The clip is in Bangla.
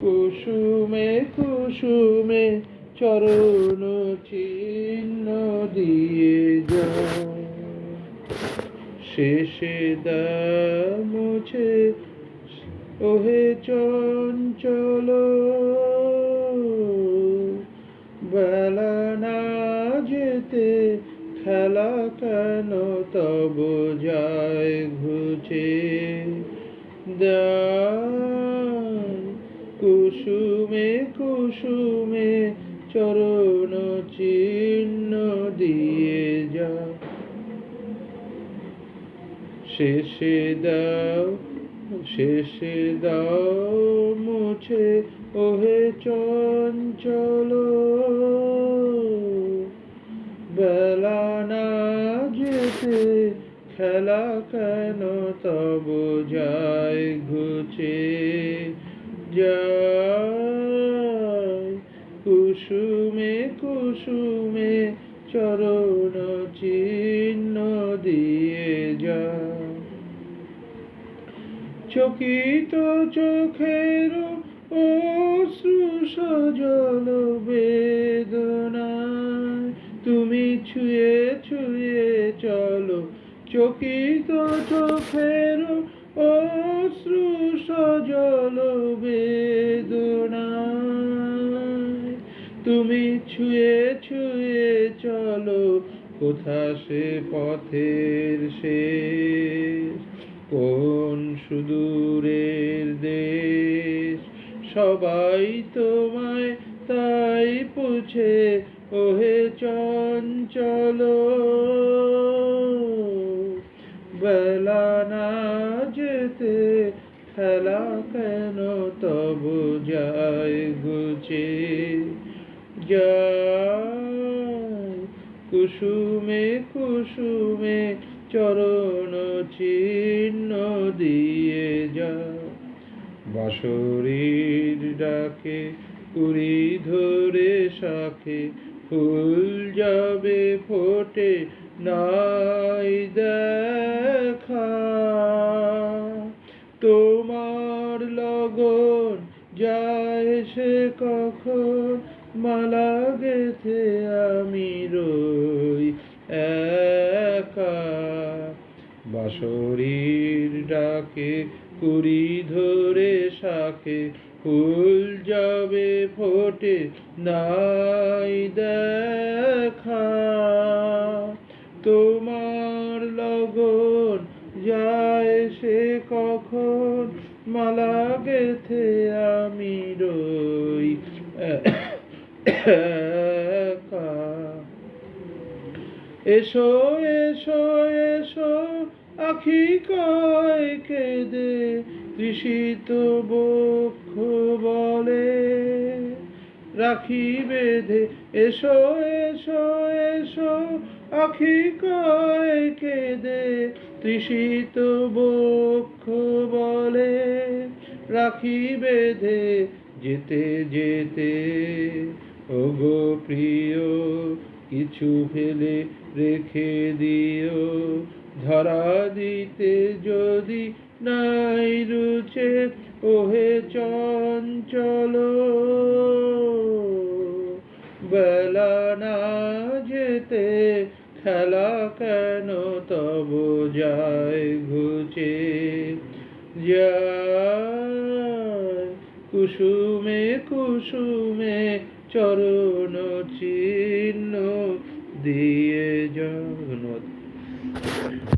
কুসুমে কুসুমে চরণ চিহ্ন দিয়ে যাও শেষে মুছে ওহে চঞ্চল। বেলা না যেতে খেলা কেন তব যায় ঘুচে? দায় কুসুমে কুসুমে চরণ চিহ্ন দিয়ে যা। শেষে দাও শেষে দাও মুছে, ওহে চঞ্চল। বেলা না যেতে খেলা কেন তব যায় ঘুচে? যায় কুসুমে কুসুমে চরণ চিহ্ন দিয়ে যা চকিত চোখের অশ্রু সজল বেদনায় তুমি ছুঁয়ে ছুঁয়ে চলো। চকিত চোখের অশ্রু সজল বেদনায় ছুঁয়ে চলো, কোথা সে পথের শেষ? কোন সুদূরের দেশ? সবাই তোমায় তাই পুছে, ওহে চঞ্চল। বেলা না যেতে খেলা কেন তব যায় গুছে? যায় কুসুমে কুসুমে চরণ চিহ্ন দিয়ে যা বাসরীর ডাকে কুড়ি ধরে শাখে, ফুল যাবে ফোটে, নাই দেখা। তোমার লগন যায় সে কখন? মালা গেথে আমি রই একা। বাসরীর ডাকে কুড়ি ধরে শাখে ফুল যাবে ফোটে নাই দেখা। তোমার লগন যায় সে কখন? মালা গেথে আমি রই এসো এসো এসো, আখি কয় কেঁদে, তৃষিত বক্ষ বলে। রাখি বেঁধে, এসো এসো এসো, আখি কয় কেঁদে, তৃষিত বক্ষ বলে। রাখি বেঁধে, যেতে যেতে ওগো প্রিয়, কিছু ফেলে রেখে দিও। ধরা দিতে যদি নাই রুচে, ওহে চঞ্চল। বেলা না যেতে খেলা কেন তব যায় ঘুচে? যায় কুসুমে কুসুমে চরণ চিহ্ন দিয়ে ধন্যবাদ